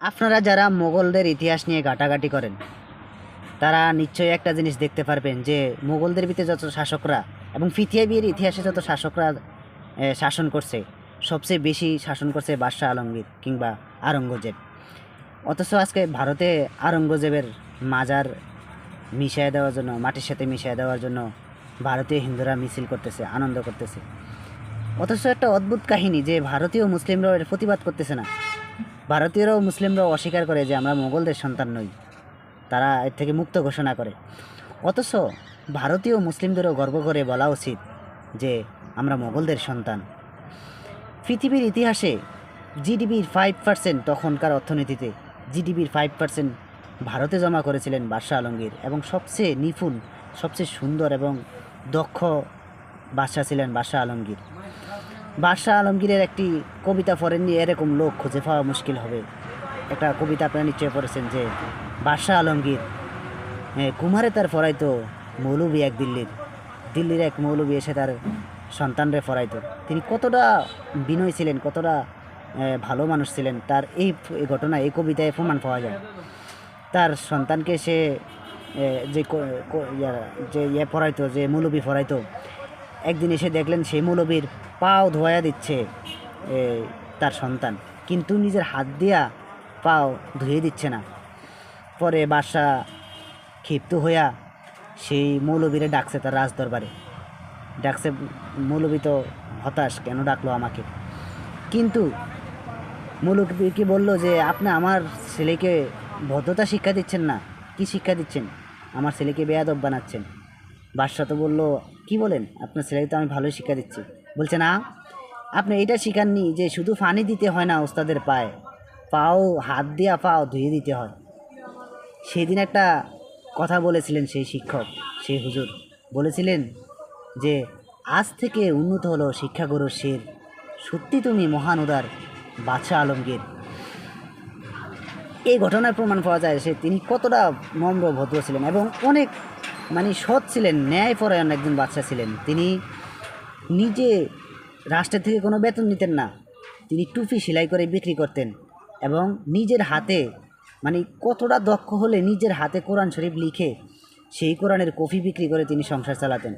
আপনারা যারা মোগলদের ইতিহাস নিয়ে ঘাটাঘাটি করেন, তারা নিশ্চয়ই একটা জিনিস দেখতে পারবেন যে মোগলদের ভিতরে যত শাসকরা এবং পৃথিবীর ইতিহাসে যত শাসকরা শাসন করছে, সবচেয়ে বেশি শাসন করছে বাদশাহ আলমগীর কিংবা আরঙ্গজেব অথচ আজকে ভারতে আরঙ্গজেবের মাজার মিশিয়ে দেওয়ার জন্য, মাটির সাথে মিশিয়ে দেওয়ার জন্য ভারতীয় হিন্দুরা মিছিল করতেছে, আনন্দ করতেছে। অথচ একটা অদ্ভুত কাহিনী যে ভারতীয় মুসলিমরাও এর প্রতিবাদ করতেছে না। ভারতীয়রাও মুসলিমরাও অস্বীকার করে যে আমরা মোগলদের সন্তান নই। তারা এর থেকে মুক্ত ঘোষণা করে। অথচ ভারতীয় মুসলিমদেরও গর্ব করে বলা উচিত যে আমরা মোগলদের সন্তান। পৃথিবীর ইতিহাসে জিডিপির ফাইভ পার্সেন্ট তখনকার অর্থনীতিতে জিডিপির ফাইভ পার্সেন্ট ভারতে জমা করেছিলেন বাদশাহ আলমগীর এবং সবচেয়ে নিপুণ, সবচেয়ে সুন্দর এবং দক্ষ বাদশাহ ছিলেন বাদশাহ আলমগীর। বাদশাহ আলমগীরের একটি কবিতা পড়েননি এরকম লোক খুঁজে পাওয়া মুশকিল হবে। একটা কবিতা আপনারা নিশ্চয় পড়েছেন যে, বাদশাহ আলমগীর হ্যাঁ কুমারে তার ফরাইতো মৌলবী এক দিল্লির। দিল্লির এক মৌলবী এসে তার সন্তানরে ফরাইতো তিনি কতটা বিনয় ছিলেন, কতটা ভালো মানুষ ছিলেন, তার এই ঘটনা এই কবিতায় প্রমাণ পাওয়া যায়। তার সন্তানকে সে যে ইয়া- পড়াইতো যে মৌলবী পড়াইতো একদিন এসে দেখলেন সেই মৌলবীর পাও ধোয়া দিচ্ছে তার সন্তান। কিন্তু নিজের হাত দিয়া পাও ধুয়ে দিচ্ছে না। পরে বাদশা ক্ষিপ্ত হইয়া সেই মৌলবীরে ডাকছে তার রাজদরবারে। ডাকছে, মৌলবী তো হতাশ, কেন ডাকলো আমাকে? কিন্তু মৌলবী কি বলল যে, আপনি আমার ছেলেকে ভদ্রতা শিক্ষা দিচ্ছেন না, কি শিক্ষা দিচ্ছেন? আমার ছেলেকে বেয়াদব বানাচ্ছেন। বাদশাহ তো বলল কি বলেন? আপনার ছেলেকে তো আমি ভালোই শিক্ষা দিচ্ছি। বলছে, না, আপনি এটা শিখাননি যে শুধু ফানি দিতে হয় না ওস্তাদের পায়ে। পাও, হাত দিয়া পাও ধুয়ে দিতে হয়। সেদিন একটা কথা বলেছিলেন সেই শিক্ষক, সেই হুজুর। বলেছিলেন যে, আজ থেকে উন্নত হলো শিক্ষাগুরুর শের। সত্যি তুমি মহান উদার, বাদশাহ আলমগীর। এই ঘটনার প্রমাণ পাওয়া যায় সে তিনি কতটা নম্র, ভদ্র ছিলেন এবং অনেক মানে সৎ ছিলেন, ন্যায় ন্যায়পরায়ণ একজন বাচ্চা ছিলেন। তিনি নিজে রাষ্ট্রের থেকে কোনো বেতন নিতেন না। তিনি টুপি সেলাই করে বিক্রি করতেন এবং নিজের হাতে মানে কতটা দক্ষ হলে নিজের হাতে কোরআন শরীফ লিখে সেই কোরআনের কফি বিক্রি করে তিনি সংসার চালাতেন।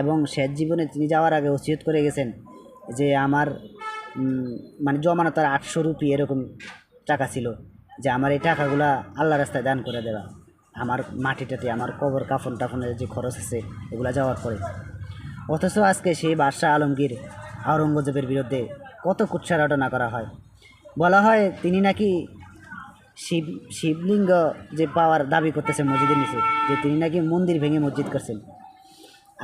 এবং শেষ জীবনে তিনি যাওয়ার আগে ওসিয়ত করে গেছেন যে আমার মানে জমানো তার আটশো রুপি এরকম টাকা ছিল, যে আমার এই টাকাগুলা আল্লাহ রাস্তায় দান করে দেওয়া। আমার মাটিটাতে, আমার কবর কাফন টাফনের যে খরচ আছে, এগুলা যাওয়ার পরে। অথচ আজকে সেই বাদশাহ আলমগীর আওরঙ্গজেবের বিরুদ্ধে কত কুৎসা রটনা করা হয়। বলা হয় তিনি নাকি শিব, শিবলিঙ্গ যে পাওয়ার দাবি করতেছে মসজিদের নিচে, যে তিনি নাকি মন্দির ভেঙে মসজিদ করছেন।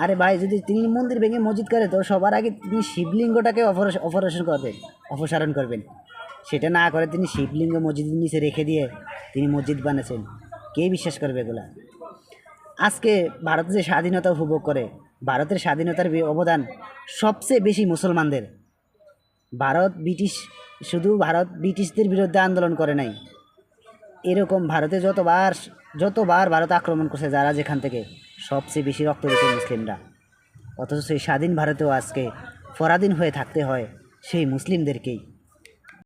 আরে ভাই, যদি তিনি মন্দির ভেঙে মসজিদ করে, তো সবার আগে তিনি শিবলিঙ্গটাকে অপারেশন অপারেশন করবেন, অপসারণ করবেন। সেটা না করে তিনি শিবলিঙ্গ মসজিদের নিচে রেখে দিয়ে তিনি মসজিদ বানিয়েছেন। কে বিশ্বাস করবে এগুলা? আজকে ভারত যে স্বাধীনতা উপভোগ করে, ভারতের স্বাধীনতার অবদান সবচেয়ে বেশি মুসলমানদের। ভারত, ব্রিটিশ, শুধু ভারত, ব্রিটিশদের বিরুদ্ধে আন্দোলন করে নাই। এরকম ভারতে যতবার যতবার ভারত আক্রমণ করছে যারা যেখান থেকে, সবচেয়ে বেশি রক্ত দিচ্ছে মুসলিমরা। অথচ সেই স্বাধীন ভারতেও আজকে পরাধীন হয়ে থাকতে হয় সেই মুসলিমদেরকেই।